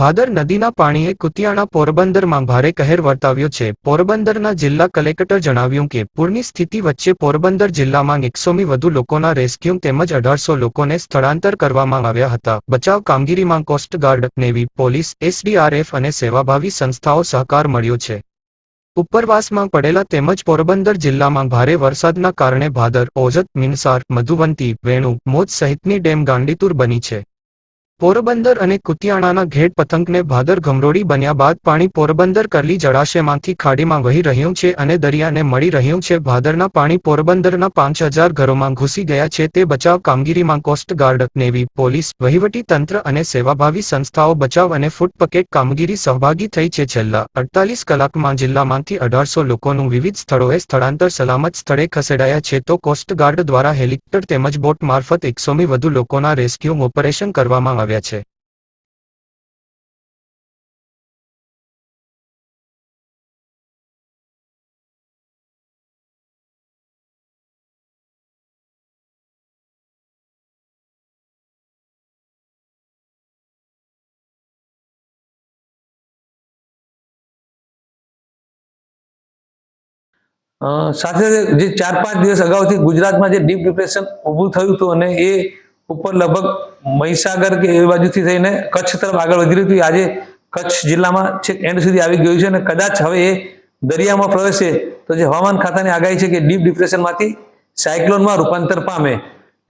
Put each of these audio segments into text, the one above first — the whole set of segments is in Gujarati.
ભાદર નદીના પાણીએ કુતિયાણા પોરબંદરમાં ભારે કહેર વર્તાવ્યો છે. પોરબંદરના જિલ્લા કલેક્ટર જણાવ્યું કે, પૂરની સ્થિતિ વચ્ચે પોરબંદર જિલ્લામાં એકસોમી વધુ લોકોના રેસ્ક્યુ તેમજ અઢારસો લોકોને સ્થળાંતર કરવામાં આવ્યા હતા. બચાવ કામગીરીમાં કોસ્ટગાર્ડ નેવી, પોલીસ, એસડીઆરએફ અને સેવાભાવી સંસ્થાઓ સહકાર મળ્યો છે. ઉપરવાસમાં પડેલા તેમજ પોરબંદર જિલ્લામાં ભારે વરસાદના કારણે ભાદર, ઓજત મિનસાર મધુવંતી, વેણુ મોજ સહિતની ડેમ ગાંડીતુર બની છે. પોરબંદર અને કુતિયાણાના ઘેડ પતંગને ભાદર ગમરોડી બન્યા બાદ પાણી પોરબંદર કરલી જળાશયમાંથી ખાડીમાં વહી રહ્યું છે અને દરિયાને મળી રહ્યું છે. ભાદરના પાણી પોરબંદરના પાંચ હજાર ઘરોમાં ઘૂસી ગયા છે. તે બચાવ કામગીરીમાં કોસ્ટગાર્ડ નેવી, પોલીસ, વહીવટી તંત્ર અને સેવાભાવી સંસ્થાઓ બચાવ અને ફૂટપકેટ કામગીરી સહભાગી થઈ છે. છેલ્લા અડતાલીસ કલાકમાં જિલ્લામાંથી અઢારસો લોકોનું વિવિધ સ્થળોએ સ્થળાંતર સલામત સ્થળે ખસેડાયા છે. તો કોસ્ટગાર્ડ દ્વારા હેલિકોપ્ટર તેમજ બોટ મારફત એકસોમી વધુ લોકોના રેસ્ક્યુ ઓપરેશન કરવામાં આવ્યા છે. અ, સાથે જે ચાર પાંચ દિવસ અગાઉથી ગુજરાતમાં જે ડીપ ડિપ્રેશન ઊભું થયું હતું અને એ ઉપર લગભગ મહીસાગર કે એ બાજુથી થઈને કચ્છ તરફ આગળ વધી રહ્યું હતું. આજે કચ્છ જિલ્લામાં છેક એન્ડ સુધી આવી ગયું છે અને કદાચ હવે એ દરિયામાં પ્રવેશે તો જે હવામાન ખાતાની આગાહી છે કે ડીપ ડિપ્રેશનમાંથી સાયક્લોનમાં રૂપાંતર પામે.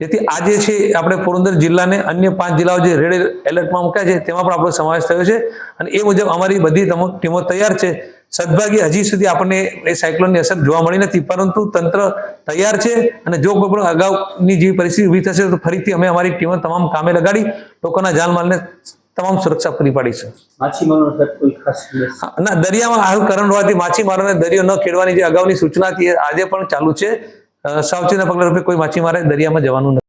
જેથી આજે છે, આપણે પોરબંદર જિલ્લાને અન્ય પાંચ જિલ્લાઓ જે રેડ એલર્ટમાં મૂક્યા છે, તેમાં પણ આપણો સમાવેશ થયો છે. અને એ મુજબ અમારી બધી ટીમો તૈયાર છે. સદભાગ્ય હજી સુધી આપણને એ સાયક્લોનની અસર જોવા મળી નથી પરંતુ તંત્ર તૈયાર છે અને જો કોઈ પણ અગાઉની જેવી પરિસ્થિતિ ઊભી થશે તો ફરીથી અમે અમારી ટીમો તમામ કામે લગાડી લોકોના જાનમાલને તમામ સુરક્ષા પૂરી પાડીશું. ના દરિયામાં હાલ કરંટ હોવાથી માછીમારોને દરિયો ન ખેડવાની જે અગાઉની સૂચના હતી આજે પણ ચાલુ છે. સાવચેતીના પગલા રૂપે કોઈ માછીમારે દરિયામાં જવાનું નથી.